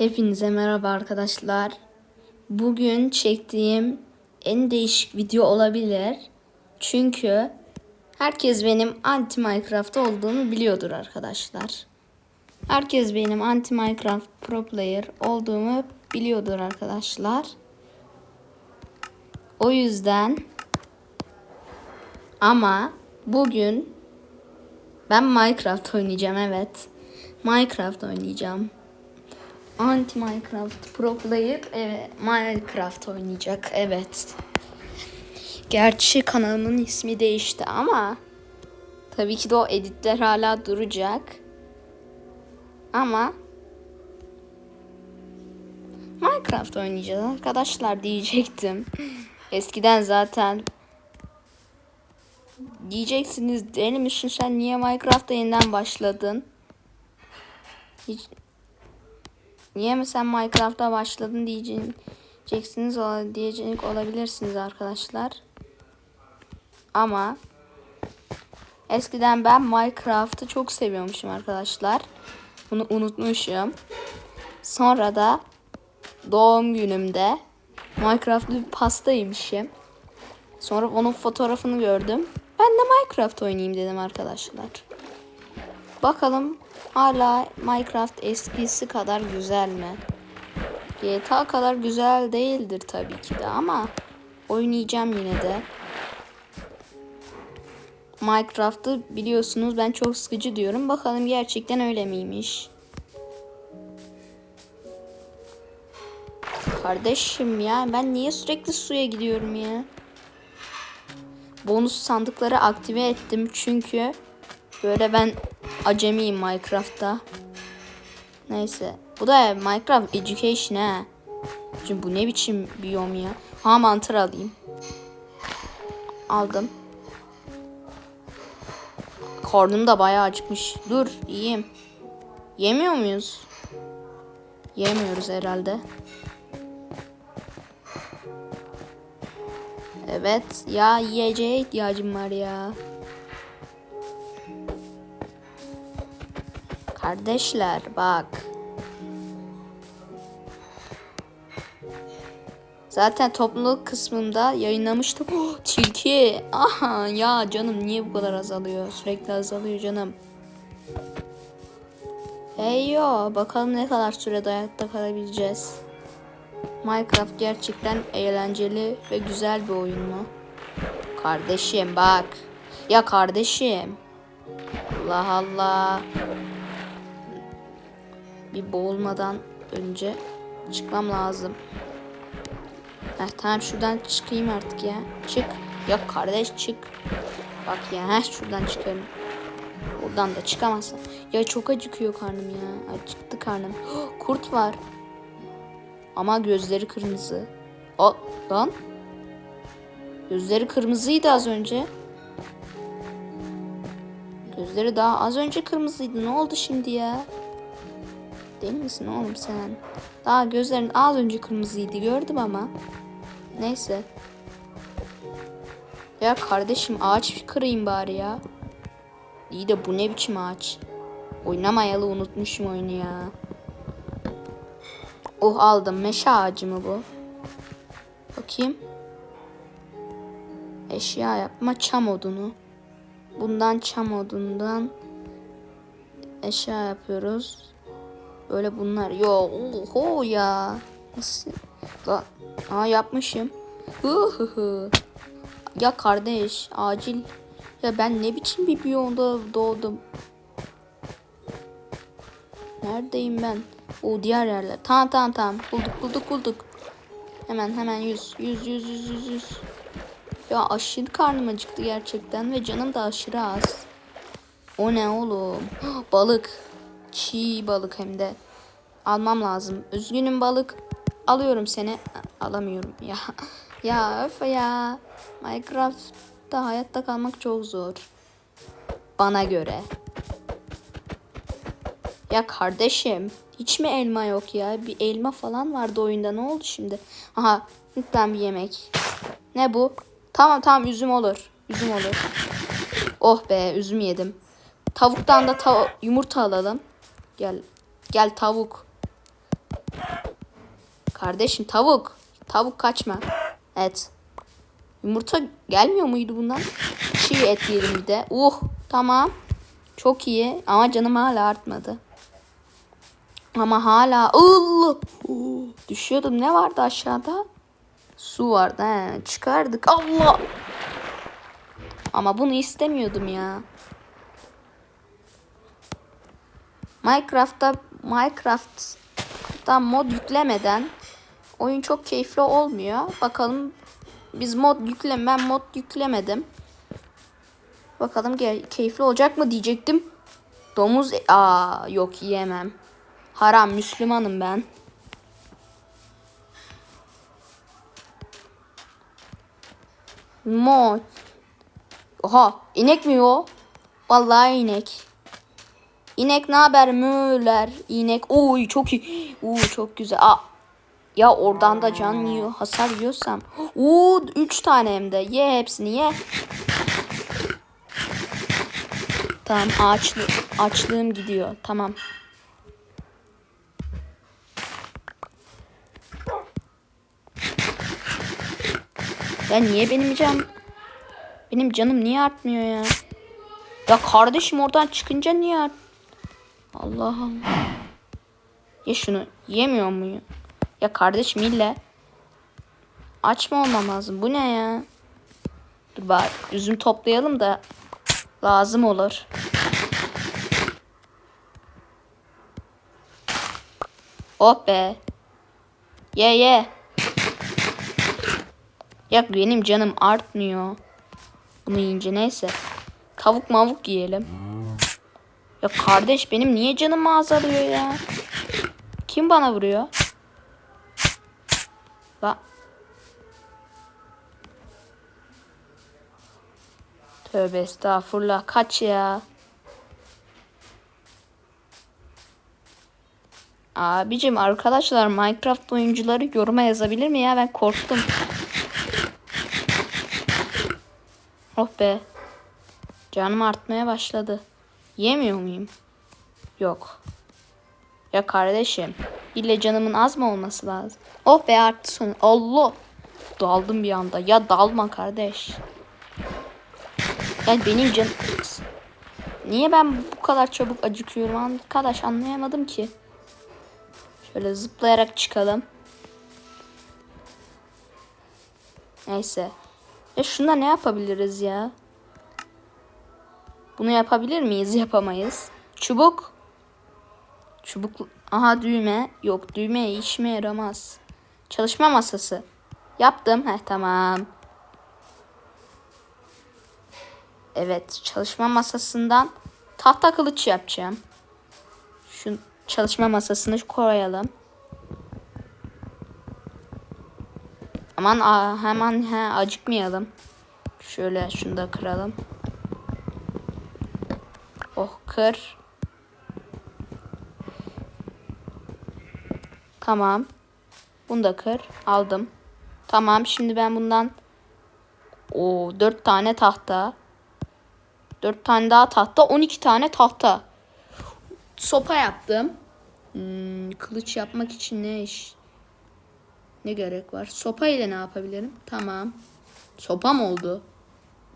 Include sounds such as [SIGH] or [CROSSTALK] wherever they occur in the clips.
Hepinize merhaba arkadaşlar. Bugün çektiğim en değişik video olabilir. Çünkü herkes benim anti Minecraft olduğumu biliyordur arkadaşlar. Herkes benim anti Minecraft pro player olduğumu biliyordur arkadaşlar. O yüzden ama bugün ben Minecraft oynayacağım evet. Minecraft oynayacağım. Anti Minecraft Pro Player evet, Minecraft oynayacak evet. Gerçi kanalımın ismi değişti ama tabii ki de o editler hala duracak. Ama Minecraft oynayacağız arkadaşlar diyecektim. [LAUGHS] Eskiden zaten diyeceksiniz deli misin sen niye Minecraft'a yeniden başladın? Hiç Niye mi sen Minecraft'a başladın diyeceksiniz diyecek olabilirsiniz arkadaşlar. Ama eskiden ben Minecraft'ı çok seviyormuşum arkadaşlar. Bunu unutmuşum. Sonra da doğum günümde Minecraft'lı bir pasta yemişim. Sonra onun fotoğrafını gördüm. Ben de Minecraft oynayayım dedim arkadaşlar. Bakalım hala Minecraft eskisi kadar güzel mi? GTA kadar güzel değildir tabii ki de ama oynayacağım yine de. Minecraft'ı biliyorsunuz ben çok sıkıcı diyorum. Bakalım gerçekten öyle miymiş? Kardeşim ya ben niye sürekli suya gidiyorum ya? Bonus sandıkları aktive ettim çünkü böyle ben acemiyim Minecraft'ta. Neyse. Bu da Minecraft Education ha. Şimdi bu ne biçim biyom ya. Ha mantar alayım. Aldım. Karnım da bayağı acıkmış. Dur yiyeyim. Yemiyor muyuz? Yemiyoruz herhalde. Evet ya yiyeceğe ihtiyacım var ya. Kardeşler bak. Zaten topluluk kısmında yayınlamıştım. [GASPS] Oh, tilki. Aha ya canım niye bu kadar azalıyor? Sürekli azalıyor canım. Hey yo bakalım ne kadar sürede hayatta kalabileceğiz. Minecraft gerçekten eğlenceli ve güzel bir oyun mu? Kardeşim bak. Ya kardeşim. Allah Allah bir boğulmadan önce çıkmam lazım. Heh, tamam şuradan çıkayım artık ya. Çık. Yok kardeş çık. Bak ya heh, şuradan çıkarım. Oradan da çıkamazsın. Ya çok acıkıyor karnım ya. Acıktı karnım. Kurt var. Ama gözleri kırmızı. O lan. Gözleri kırmızıydı az önce. Gözleri daha az önce kırmızıydı. Ne oldu şimdi ya? Deli misin oğlum sen? Daha gözlerin az önce kırmızıydı gördüm ama. Neyse. Ya kardeşim ağaç kırayım bari ya. İyi de bu ne biçim ağaç? Oynamayalı unutmuşum oyunu ya. Oh aldım. Meşe ağacı mı bu? Bakayım. Eşya yapma çam odunu. Bundan çam odundan eşya yapıyoruz. Böyle bunlar. Yo oho ya. Nasıl? La, aa yapmışım. Hı. Ya kardeş acil. Ya ben ne biçim bir biyomda doğdum. Neredeyim ben? O diğer yerler. Tamam tamam tamam. Bulduk bulduk bulduk. Hemen hemen yüz yüz yüz yüz yüz yüz. Ya aşırı karnım acıktı gerçekten ve canım da aşırı az. O ne oğlum? [GASPS] Balık. Çiğ balık hem de. Almam lazım. Üzgünüm balık. Alıyorum seni. Alamıyorum ya. [LAUGHS] Ya öf ya. Minecraft'ta hayatta kalmak çok zor. Bana göre. Ya kardeşim. Hiç mi elma yok ya? Bir elma falan vardı oyunda. Ne oldu şimdi? Aha. Lütfen bir yemek. Ne bu? Tamam tamam üzüm olur. Üzüm olur. Oh be üzüm yedim. Tavuktan da tav yumurta alalım. Gel. Gel tavuk. Kardeşim tavuk. Tavuk kaçma. Evet. Yumurta gelmiyor muydu bundan? Çiğ et yiyelim bir de. Uh tamam. Çok iyi ama canım hala artmadı. Ama hala ıll. Uh, düşüyordum. Ne vardı aşağıda? Su vardı. He, çıkardık. Allah. Ama bunu istemiyordum ya. Minecraft'ta Minecraft'ta mod yüklemeden oyun çok keyifli olmuyor. Bakalım biz mod yüklem ben mod yüklemedim. Bakalım keyifli olacak mı diyecektim. Domuz aa yok yiyemem. Haram Müslümanım ben. Mod. Oha inek mi o? Vallahi inek. İnek ne haber müller? İnek. Oy çok iyi. Oo çok güzel. Aa. Ya oradan da can yiyor. Hasar yiyorsam. Oo 3 tane hem de. Ye hepsini ye. Tamam ağaçlı, açlığım gidiyor. Tamam. Ya niye benim can benim canım niye artmıyor ya? Ya kardeşim oradan çıkınca niye art? Allah Allah. Ya şunu yemiyor muyum? Ya kardeşim ille açma olmam lazım. Bu ne ya? Dur bari üzüm toplayalım da lazım olur. Oh be. Ye ye. Ya benim canım artmıyor. Bunu yiyince neyse. Tavuk mavuk yiyelim. Ya kardeş benim niye canım azalıyor ya? Kim bana vuruyor? Bak. Tövbe estağfurullah. Kaç ya. Abicim arkadaşlar Minecraft oyuncuları yoruma yazabilir mi ya? Ben korktum. Oh be. Canım artmaya başladı. Yemiyor muyum? Yok. Ya kardeşim. İlle canımın az mı olması lazım? Oh be arttı son. Allah. Daldım bir anda. Ya dalma kardeş. Yani benim canım... Niye ben bu kadar çabuk acıkıyorum arkadaş anlayamadım ki. Şöyle zıplayarak çıkalım. Neyse. Ya şunda ne yapabiliriz ya? Bunu yapabilir miyiz? Yapamayız. Çubuk. Çubuk. Aha düğme. Yok düğme işime yaramaz. Çalışma masası. Yaptım. Heh tamam. Evet çalışma masasından tahta kılıç yapacağım. Şu çalışma masasını koyalım. Aman a, hemen he, acıkmayalım. Şöyle şunu da kıralım. Oh kır. Tamam. Bunu da kır. Aldım. Tamam şimdi ben bundan o 4 tane tahta. 4 tane daha tahta. 12 tane tahta. Sopa yaptım. Hmm, kılıç yapmak için ne iş? Ne gerek var? Sopa ile ne yapabilirim? Tamam. Sopa mı oldu?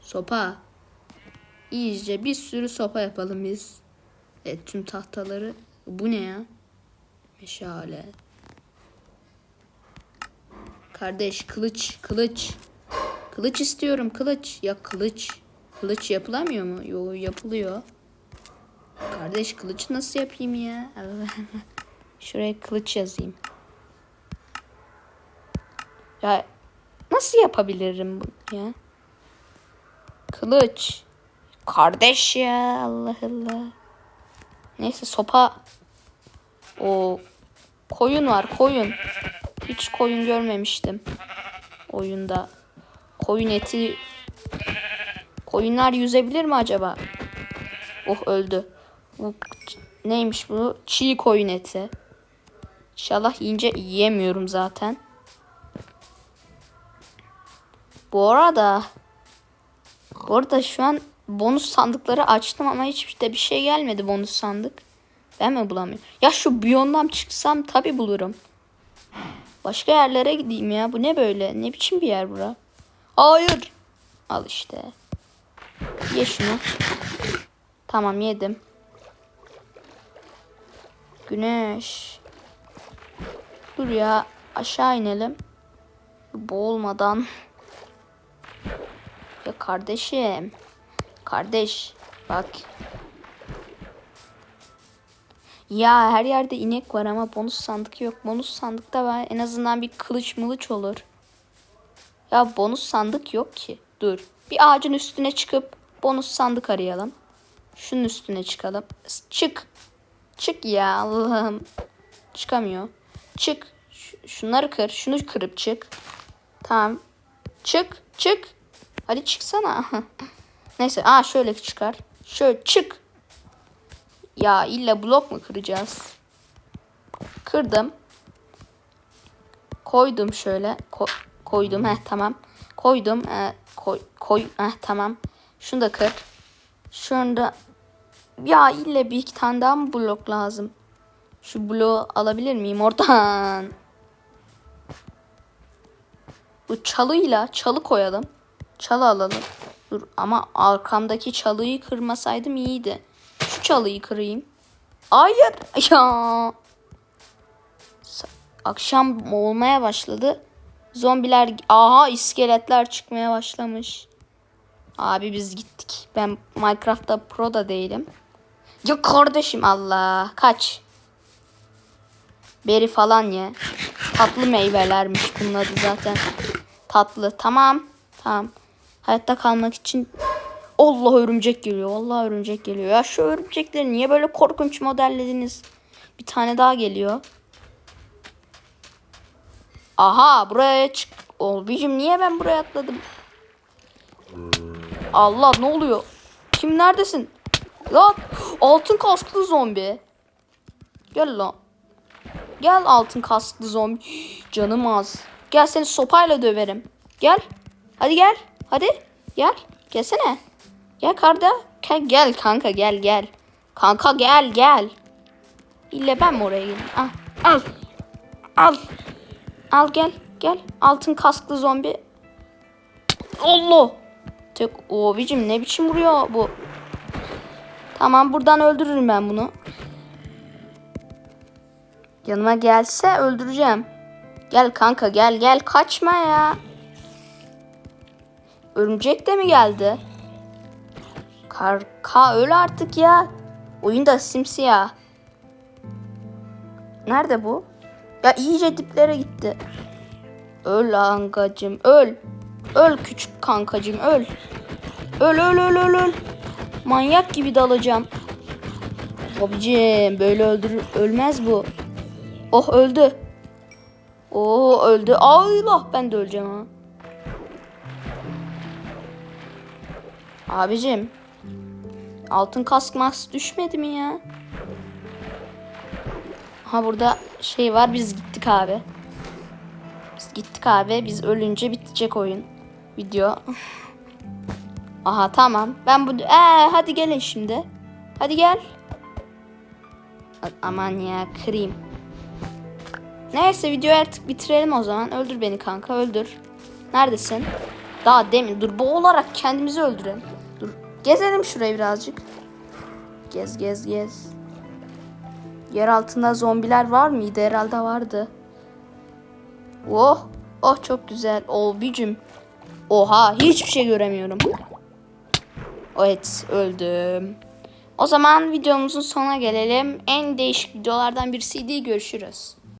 Sopa. İyice bir sürü sopa yapalım biz. Evet tüm tahtaları. Bu ne ya? Meşale. Kardeş kılıç kılıç. Kılıç istiyorum kılıç. Ya kılıç. Kılıç yapılamıyor mu? Yo yapılıyor. Kardeş kılıç nasıl yapayım ya? [LAUGHS] Şuraya kılıç yazayım. Ya nasıl yapabilirim bunu ya? Kılıç. Kardeş ya Allah Allah. Neyse sopa. O koyun var koyun. Hiç koyun görmemiştim. Oyunda. Koyun eti. Koyunlar yüzebilir mi acaba? Oh öldü. Bu neymiş bu? Çiğ koyun eti. İnşallah yiyince yiyemiyorum zaten. Bu arada bu arada şu an bonus sandıkları açtım ama hiçbir de bir şey gelmedi bonus sandık. Ben mi bulamıyorum? Ya şu biyondan çıksam tabi bulurum. Başka yerlere gideyim ya. Bu ne böyle? Ne biçim bir yer bura? Hayır. Al işte. Ye şunu. Tamam yedim. Güneş. Dur ya aşağı inelim. Boğulmadan. Ya kardeşim. Kardeş bak. Ya her yerde inek var ama bonus sandık yok. Bonus sandıkta var en azından bir kılıç mılıç olur. Ya bonus sandık yok ki. Dur. Bir ağacın üstüne çıkıp bonus sandık arayalım. Şunun üstüne çıkalım. Çık. Çık ya Allah'ım. Çıkamıyor. Çık. Şunları kır. Şunu kırıp çık. Tamam. Çık. Çık. Hadi çıksana. [LAUGHS] Neyse. Aa şöyle çıkar. Şöyle çık. Ya illa blok mu kıracağız? Kırdım. Koydum şöyle. Ko- koydum. Heh tamam. Koydum. Ee, koy, koy. Heh tamam. Şunu da kır. Şunu da ya ille bir iki tane daha mı blok lazım? Şu bloğu alabilir miyim oradan? Bu çalıyla çalı koyalım. Çalı alalım. Dur ama arkamdaki çalıyı kırmasaydım iyiydi. Şu çalıyı kırayım. Hayır. [LAUGHS] Ya. Akşam olmaya başladı. Zombiler aha iskeletler çıkmaya başlamış. Abi biz gittik. Ben Minecraft'ta pro da değilim. Ya kardeşim Allah. Kaç. Beri falan ye. Tatlı meyvelermiş bunun adı zaten. Tatlı. Tamam. Tamam. Hayatta kalmak için Allah örümcek geliyor. Allah örümcek geliyor. Ya şu örümcekleri niye böyle korkunç modellediniz? Bir tane daha geliyor. Aha buraya çık. Olbicim niye ben buraya atladım? Allah ne oluyor? Kim neredesin? Lan altın kasklı zombi. Gel lan. Gel altın kasklı zombi. [GASPS] Canım az. Gel seni sopayla döverim. Gel. Hadi gel. Hadi. Gel. Gelsene. Gel karda. Gel, gel kanka gel gel. Kanka gel gel. İlle ben mi oraya geleyim? Al. Al. Al. Al gel. Gel. Altın kasklı zombi. Allah. Tek o bicim ne biçim vuruyor bu? Tamam buradan öldürürüm ben bunu. Yanıma gelse öldüreceğim. Gel kanka gel gel kaçma ya. Örümcek de mi geldi? Karka öl artık ya. Oyunda simsiyah. Nerede bu? Ya iyice diplere gitti. Öl kankacım öl. Öl küçük kankacım öl. Öl öl öl öl öl. Manyak gibi dalacağım. Abicim böyle öldür ölmez bu. Oh öldü. Oo öldü. Allah ben de öleceğim ha. Abicim. Altın kask mask düşmedi mi ya? Ha burada şey var biz gittik abi. Biz gittik abi. Biz ölünce bitecek oyun. Video. [LAUGHS] Aha tamam. Ben bu... Ee, hadi gelin şimdi. Hadi gel. Aman ya kırayım. Neyse videoyu artık bitirelim o zaman. Öldür beni kanka öldür. Neredesin? Daha demin dur boğularak kendimizi öldürelim. Gezelim şurayı birazcık. Gez gez gez. Yer altında zombiler var mıydı? Herhalde vardı. Oh. Oh çok güzel. Oh bicim. Oha hiçbir şey göremiyorum. Evet öldüm. O zaman videomuzun sonuna gelelim. En değişik videolardan birisiydi. Görüşürüz.